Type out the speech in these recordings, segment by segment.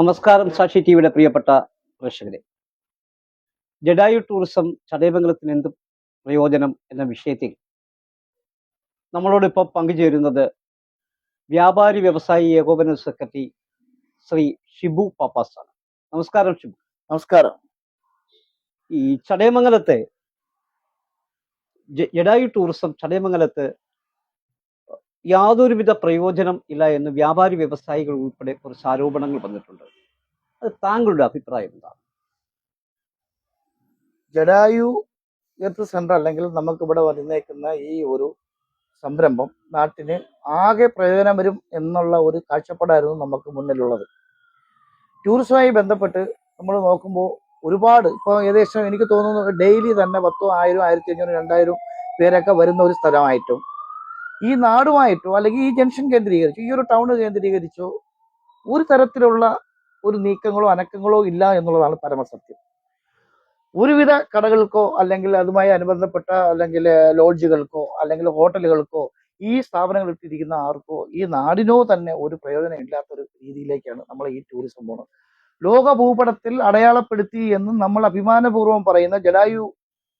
നമസ്കാരം സാക്ഷി ടി വിയുടെ പ്രിയപ്പെട്ട പ്രേക്ഷകരെ. ജഡായു ടൂറിസം ചടയമംഗലത്തിന് എന്ത് പ്രയോജനം എന്ന വിഷയത്തിൽ നമ്മളോടിപ്പോൾ പങ്കുചേരുന്നത് വ്യാപാരി വ്യവസായി ഏകോപന സെക്രട്ടറി ശ്രീ ഷിബു പാപ്പാസ് ആണ് നമസ്കാരം ഷിബു. നമസ്കാരം. ഈ ചടയമംഗലത്തെ ജഡായു ടൂറിസം ചടയമംഗലത്ത് യാതൊരുവിധ പ്രയോജനം ഇല്ല എന്ന് വ്യാപാരി വ്യവസായികൾ ഉൾപ്പെടെ കുറച്ച് ആരോപണങ്ങൾ വന്നിട്ടുണ്ട്. അത് താങ്കളുടെ അഭിപ്രായം എന്താണ്? ജഡായു എർത്ത് സെന്റർ അല്ലെങ്കിൽ നമുക്ക് ഇവിടെ വന്നേക്കുന്ന ഈ ഒരു സംരംഭം നാട്ടിന് ആകെ പ്രയോജനം വരും എന്നുള്ള ഒരു കാഴ്ചപ്പാടായിരുന്നു നമുക്ക് മുന്നിലുള്ളത്. ടൂറിസവുമായി ബന്ധപ്പെട്ട് നമ്മൾ നോക്കുമ്പോൾ ഒരുപാട് ഇപ്പോൾ ഏകദേശം എനിക്ക് തോന്നുന്നു ഡെയിലി തന്നെ പത്തോ ആയിരം ആയിരത്തി അഞ്ഞൂറ് രണ്ടായിരം പേരൊക്കെ വരുന്ന ഒരു സ്ഥലമായിട്ടും ഈ നാടുമായിട്ടോ അല്ലെങ്കിൽ ഈ ജംഗ്ഷൻ കേന്ദ്രീകരിച്ചോ ഈ ഒരു ടൗൺ കേന്ദ്രീകരിച്ചോ ഒരു തരത്തിലുള്ള ഒരു നീക്കങ്ങളോ അനക്കങ്ങളോ ഇല്ല എന്നുള്ളതാണ് പരമസത്യം. ഒരുവിധ കടകൾക്കോ അല്ലെങ്കിൽ അതുമായി അനുബന്ധപ്പെട്ട അല്ലെങ്കിൽ ലോഡ്ജുകൾക്കോ അല്ലെങ്കിൽ ഹോട്ടലുകൾക്കോ ഈ സ്ഥാപനങ്ങൾ ഇട്ടിരിക്കുന്ന ആർക്കോ ഈ നാടിനോ തന്നെ ഒരു പ്രയോജനം ഇല്ലാത്തൊരു രീതിയിലേക്കാണ് നമ്മൾ ഈ ടൂറിസം പോകുന്നത് ലോക ഭൂപടത്തിൽ അടയാളപ്പെടുത്തി എന്ന് നമ്മൾ അഭിമാനപൂർവം പറയുന്ന ജഡായു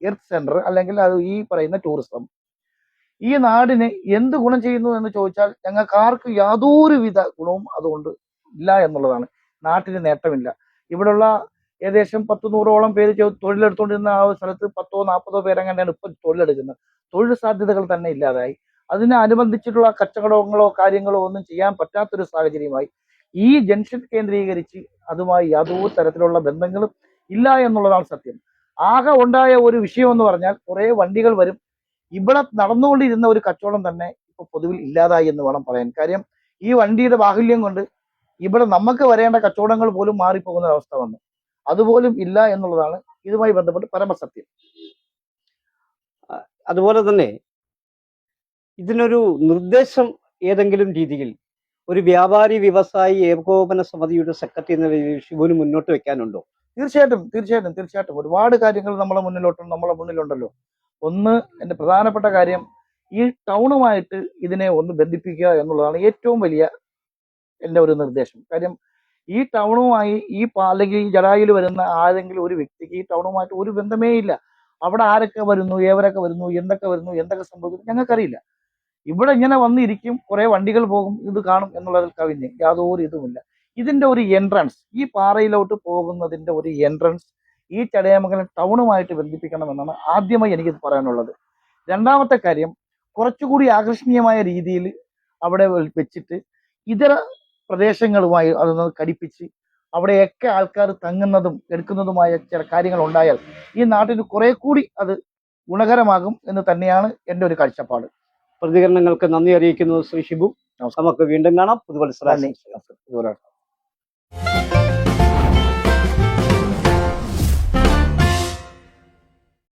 എർത്ത് സെന്റർ അല്ലെങ്കിൽ അത് ഈ പറയുന്ന ടൂറിസം. ഈ നാടിന് എന്ത് ഗുണം ചെയ്യുന്നു എന്ന് ചോദിച്ചാൽ ഞങ്ങൾക്ക് ആർക്കും യാതൊരുവിധ ഗുണവും അതുകൊണ്ട് ഇല്ല എന്നുള്ളതാണ്. നാട്ടിന് നേട്ടമില്ല. ഇവിടെയുള്ള ഏകദേശം പത്ത് നൂറോളം പേര് തൊഴിലെടുത്തോണ്ടിരുന്ന ആ സ്ഥലത്ത് പത്തോ നാൽപ്പതോ പേരങ്ങനെയാണ് ഇപ്പൊ തൊഴിലെടുക്കുന്നത്. തൊഴിൽ സാധ്യതകൾ തന്നെ ഇല്ലാതായി. അതിനെ അനുബന്ധിച്ചിട്ടുള്ള കച്ചവടങ്ങളോ കാര്യങ്ങളോ ഒന്നും ചെയ്യാൻ പറ്റാത്തൊരു സാഹചര്യമായി. ഈ ജംഗ്ഷൻ കേന്ദ്രീകരിച്ച് അതുമായി യാതൊരു തരത്തിലുള്ള ബന്ധങ്ങളും ഇല്ല എന്നുള്ളതാണ് സത്യം. ആകെ ഉണ്ടായ ഒരു വിഷയം എന്ന് പറഞ്ഞാൽ കുറെ വണ്ടികൾ വരും. ഇവിടെ നടന്നുകൊണ്ടിരുന്ന ഒരു കച്ചവടം തന്നെ ഇപ്പൊ പൊതുവിൽ ഇല്ലാതായി എന്ന് വേണം പറയാൻ. കാര്യം ഈ വണ്ടിയുടെ ബാഹുല്യം കൊണ്ട് ഇവിടെ നമുക്ക് വരേണ്ട കച്ചവടങ്ങൾ പോലും മാറിപ്പോകുന്ന അവസ്ഥ വന്നു. അതുപോലും ഇല്ല എന്നുള്ളതാണ് ഇതുമായി ബന്ധപ്പെട്ട് പരമസത്യം. അതുപോലെ തന്നെ ഇതിനൊരു നിർദ്ദേശം ഏതെങ്കിലും രീതിയിൽ ഒരു വ്യാപാരി വ്യവസായി ഏകോപന സമിതിയുടെ സെക്രട്ടറി എന്ന ശിവന് മുന്നോട്ട് വെക്കാനുണ്ടോ? തീർച്ചയായിട്ടും തീർച്ചയായിട്ടും തീർച്ചയായിട്ടും. ഒരുപാട് കാര്യങ്ങൾ നമ്മളെ മുന്നിലോട്ട് നമ്മളെ മുന്നിലുണ്ടല്ലോ. ഒന്ന് എന്റെ പ്രധാനപ്പെട്ട കാര്യം ഈ ടൗണുമായിട്ട് ഇതിനെ ഒന്ന് ബന്ധിപ്പിക്കുക എന്നുള്ളതാണ് ഏറ്റവും വലിയ എന്റെ ഒരു നിർദ്ദേശം. കാര്യം ഈ ടൗണുമായി ഈ അല്ലെങ്കിൽ ഈ ജടായിൽ വരുന്ന ആരെങ്കിലും ഒരു വ്യക്തിക്ക് ഈ ടൗണുമായിട്ട് ഒരു ബന്ധമേ ഇല്ല. അവിടെ ആരൊക്കെ വരുന്നു ഏവരൊക്കെ വരുന്നു എന്തൊക്കെ വരുന്നു എന്തൊക്കെ സംഭവിക്കുന്നു ഞങ്ങൾക്കറിയില്ല. ഇവിടെ ഇങ്ങനെ വന്നിരിക്കും കുറെ വണ്ടികൾ പോകും ഇത് കാണും എന്നുള്ളതിൽ കവിഞ്ഞ് യാതൊരു ഇതുമില്ല. ഇതിന്റെ ഒരു എൻട്രൻസ് ഈ പാറയിലോട്ട് പോകുന്നതിന്റെ ഒരു എൻട്രൻസ് ഈ ചടയമംഗലം ടൗണുമായിട്ട് ബന്ധിപ്പിക്കണമെന്നാണ് ആദ്യമായി എനിക്ക് പറയാനുള്ളത്. രണ്ടാമത്തെ കാര്യം കുറച്ചുകൂടി ആകർഷണീയമായ രീതിയിൽ അവിടെ വെച്ചിട്ട് ഇതര പ്രദേശങ്ങളുമായി അതൊന്ന് ഘടിപ്പിച്ച് അവിടെയൊക്കെ ആൾക്കാർ തങ്ങുന്നതും എടുക്കുന്നതുമായ ചില കാര്യങ്ങൾ ഉണ്ടായാൽ ഈ നാട്ടിന് കുറെ കൂടി അത് ഗുണകരമാകും എന്ന് തന്നെയാണ് എന്റെ ഒരു കാഴ്ചപ്പാട്. പ്രതികരണങ്ങൾക്ക് നന്ദി അറിയിക്കുന്നു ശ്രീ ഷിബു. നമുക്ക് വീണ്ടും കാണാം. പുതുവത്സരം